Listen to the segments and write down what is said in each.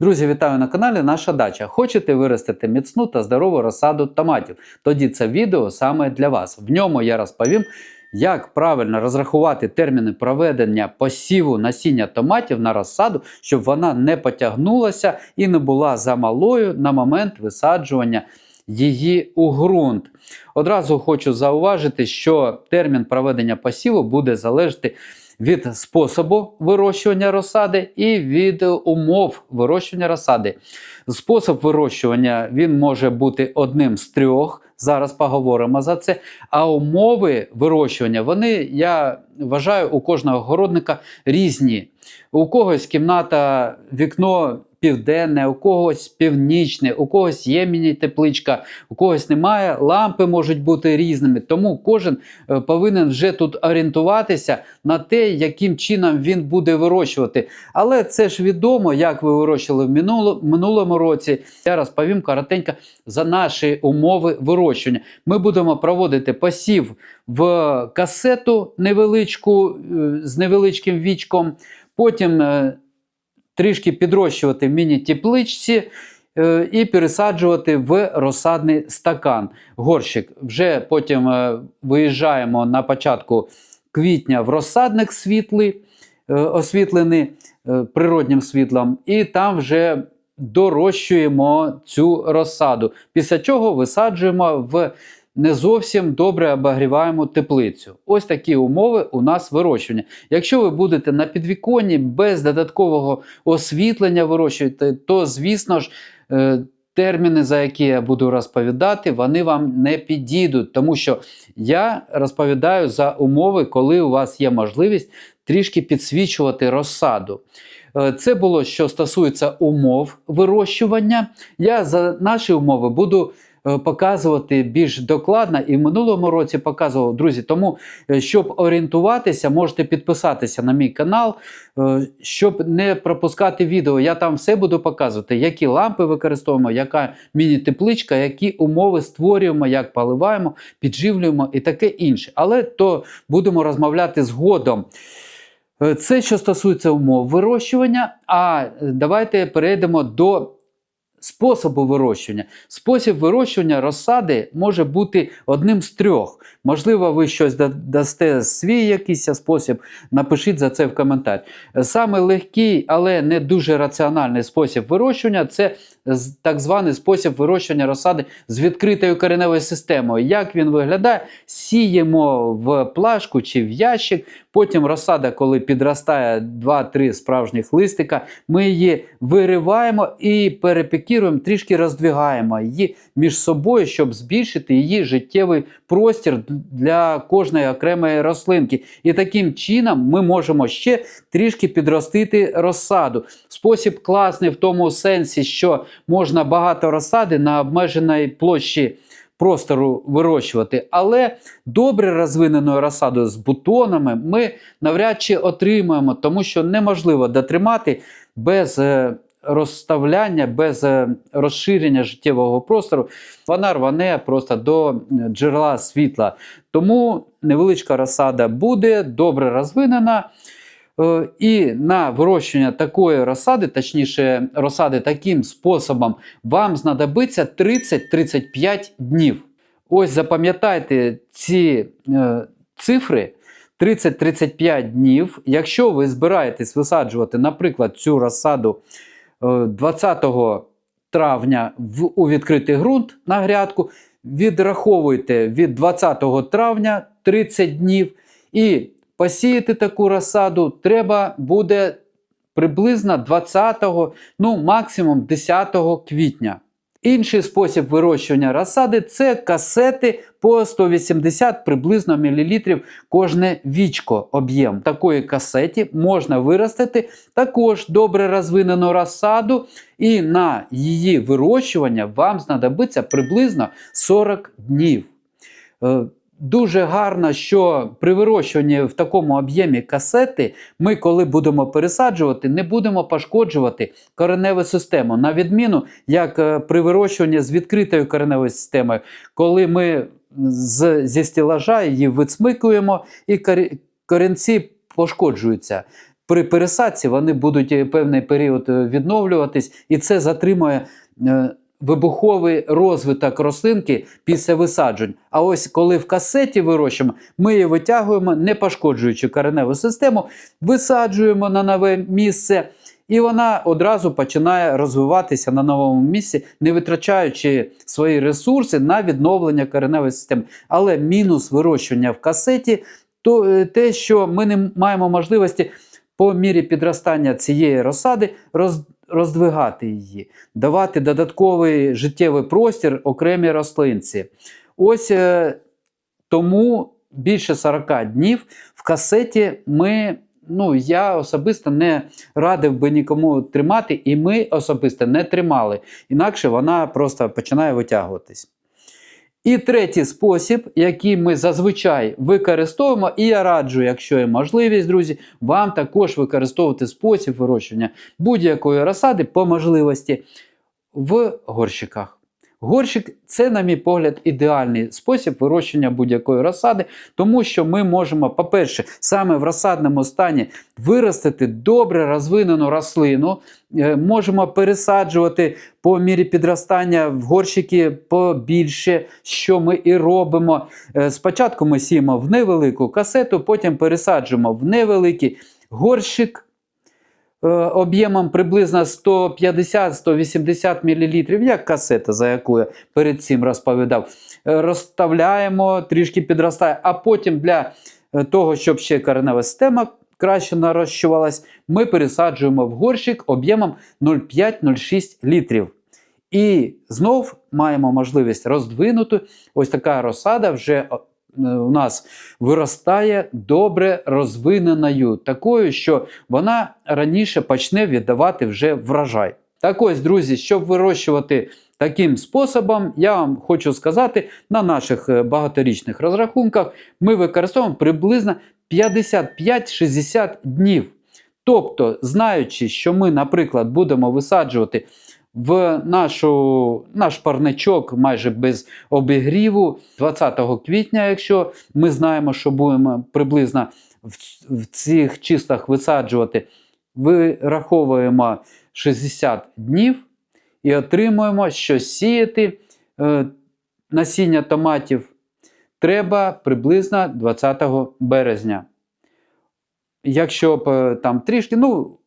Друзі, вітаю на каналі Наша Дача. Хочете виростити міцну та здорову розсаду томатів? Тоді це відео саме для вас. В ньому я розповім, як правильно розрахувати терміни проведення посіву насіння томатів на розсаду, щоб вона не потягнулася і не була замалою на момент висаджування її у ґрунт. Одразу хочу зауважити, що термін проведення посіву буде залежати від способу вирощування розсади і від умов вирощування розсади. Спосіб вирощування він може бути одним з трьох. Зараз поговоримо за це. А умови вирощування, вони, я вважаю, у кожного городника різні. У когось кімната, вікно південне, у когось північне, у когось є міні-тепличка, у когось немає. Лампи можуть бути різними. Тому кожен е, повинен вже тут орієнтуватися на те, яким чином він буде вирощувати. Але це ж відомо, як ви вирощували в минулому році. Я розповім коротенько за наші умови вирощування. Ми будемо проводити посів в касету невеличку е, з невеличким вічком. Потім е, трішки підрощувати в міні-тепличці е, і пересаджувати в розсадний стакан. Горщик. Вже потім е, виїжджаємо на початку квітня в розсадник світлий, е, освітлений природнім світлом, і там вже дорощуємо цю розсаду. Після чого висаджуємо в не зовсім добре обігріваємо теплицю. Ось такі умови у нас вирощування. Якщо ви будете на підвіконні без додаткового освітлення вирощувати, то звісно ж. е, Терміни, за які я буду розповідати, вони вам не підійдуть, тому що я розповідаю за умови, коли у вас є можливість трішки підсвічувати розсаду. Е, Це було що стосується умов вирощування. Я за наші умови буду показувати більш докладно і в минулому році показував друзі. Тому, е, щоб орієнтуватися, можете підписатися на мій канал, е, щоб не пропускати відео. Я там все буду показувати, які лампи використовуємо, яка міні-тепличка, які умови створюємо, як поливаємо, підживлюємо і таке інше. Але то будемо розмовляти згодом. Е, Це що стосується умов вирощування. А е, давайте перейдемо до способу вирощування. Спосіб вирощування розсади може бути одним з трьох. Можливо, ви щось дасте свій якийсь спосіб, напишіть за це в коментар. Саме легкий, але не дуже раціональний спосіб вирощування це так званий спосіб вирощування розсади з відкритою кореневою системою. Як він виглядає? Сіємо в плашку чи в ящик. Потім розсада, коли підростає 2-3 справжніх листика, ми її вириваємо і перепікіруємо, трішки роздвигаємо її між собою, щоб збільшити її життєвий простір для кожної окремої рослинки. І таким чином ми можемо ще трішки підростити розсаду. Спосіб класний в тому сенсі, що можна багато розсади на обмеженій площі простору вирощувати, але добре розвиненою розсадою з бутонами ми навряд чи отримаємо, тому що неможливо дотримати без е, розставляння, без е, розширення життєвого простору. Вона рване просто до е, джерела світла. Тому невеличка розсада буде добре розвинена. Е, І на вирощування такої розсади, точніше, розсади таким способом, вам знадобиться 30-35 днів. Ось запам'ятайте ці е, цифри. 30-35 днів. Якщо ви збираєтесь висаджувати, наприклад, цю розсаду е, 20 травня в, у відкритий ґрунт на грядку, відраховуйте від 20 травня 30 днів і посіяти таку розсаду треба буде приблизно 20, ну максимум 10 квітня. Інший спосіб вирощування розсади це касети по 180 приблизно мілілітрів кожне вічко об'єм. Такої касеті можна виростити також добре розвинену розсаду, і на її вирощування вам знадобиться приблизно 40 днів. Дуже гарно, що при вирощуванні в такому об'ємі касети ми, коли будемо пересаджувати, не будемо пошкоджувати кореневу систему. На відміну, як е, при вирощуванні з відкритою кореневою системою, коли ми з, зі стілажа її вицмикуємо і корі- корінці пошкоджуються. при пересадці вони будуть е, певний період е, відновлюватись, і це затримує вибуховий розвиток рослинки після висаджень. А ось коли в касеті вирощуємо, ми її витягуємо, не пошкоджуючи кореневу систему, висаджуємо на нове місце. І вона одразу починає розвиватися на новому місці, не витрачаючи свої ресурси на відновлення кореневої системи. Але мінус вирощування в касеті то е, те, що ми не маємо можливості по мірі підростання цієї розсади роз, роздвигати її, давати додатковий життєвий простір окремій рослинці. Ось е, тому більше 40 днів в касеті ми. Ну, я особисто не радив би нікому тримати, і ми особисто не тримали. Інакше вона просто починає витягуватись. І третій спосіб, який ми зазвичай використовуємо, і я раджу, якщо є можливість, друзі, вам також використовувати спосіб вирощування будь-якої розсади по можливості в горщиках. Горщик це, на мій погляд, ідеальний спосіб вирощення будь-якої розсади, тому що ми можемо, по-перше, саме в розсадному стані виростити добре розвинену рослину, е, можемо пересаджувати по мірі підростання в горщики побільше, що ми і робимо. Е, Спочатку ми сіємо в невелику касету, потім пересаджуємо в невеликий горщик. Е, Об'ємом приблизно 150-180 мл, як касета, за яку я перед цим розповідав. Е, Розставляємо, трішки підростає, а потім для е, того, щоб ще коренева система краще нарощувалась, ми пересаджуємо в горщик об'ємом 0,5-0,6 літрів. І знов маємо можливість роздвинути. Ось така розсада вже у нас виростає добре розвиненою, такою, що вона раніше почне віддавати вже врожай. Так ось, друзі, щоб вирощувати таким способом, я вам хочу сказати, на наших е, багаторічних розрахунках ми використовуємо приблизно 55-60 днів. Тобто, знаючи, що ми, наприклад, будемо висаджувати в нашу, наш парничок майже без обігріву 20 квітня, якщо ми знаємо, що будемо приблизно в, цих числах висаджувати, вираховуємо 60 днів і отримуємо, що сіяти е, насіння томатів треба приблизно 20 березня. Якщо е, там трішки, ну,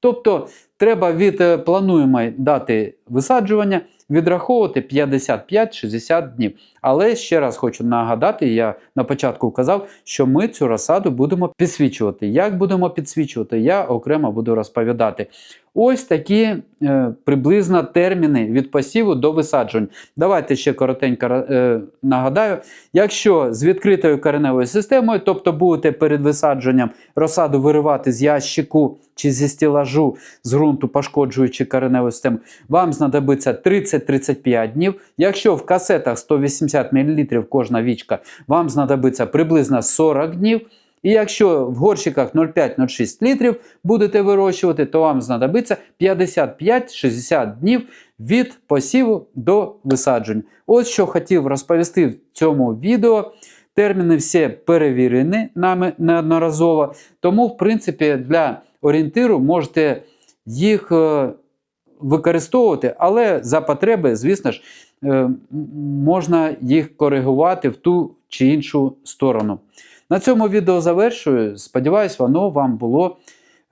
тобто треба від е, плануємої дати висаджування відраховувати 55-60 днів. Але ще раз хочу нагадати, я на початку казав, що ми цю розсаду будемо підсвічувати. Як будемо підсвічувати, я окремо буду розповідати. Ось такі е, приблизно терміни від посіву до висаджень. Давайте ще коротенько е, нагадаю. Якщо з відкритою кореневою системою, тобто будете перед висадженням розсаду виривати з ящику чи зі стілажу з ґрунту, пошкоджуючи кореневу систему, вам знадобиться 30-35 днів. Якщо в касетах 180 мл кожна вічка, вам знадобиться приблизно 40 днів. І якщо в горщиках 0,5-0,6 літрів будете вирощувати, то вам знадобиться 55-60 днів від посіву до висаджень. Ось що хотів розповісти в цьому відео. Терміни всі перевірені нами неодноразово, тому, в принципі, для орієнтиру можете їх е, використовувати, але за потреби, звісно ж, е, можна їх коригувати в ту чи іншу сторону. На цьому відео завершую. Сподіваюсь, воно вам було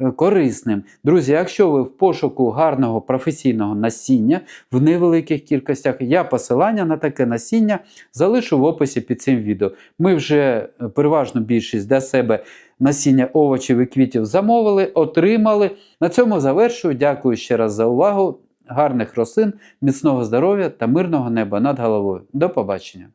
е, корисним. Друзі, якщо ви в пошуку гарного професійного насіння в невеликих кількостях, я посилання на таке насіння залишу в описі під цим відео. Ми вже переважно більшість для себе насіння овочів і квітів замовили, отримали. На цьому завершую. Дякую ще раз за увагу. Гарних рослин, міцного здоров'я та мирного неба над головою. До побачення!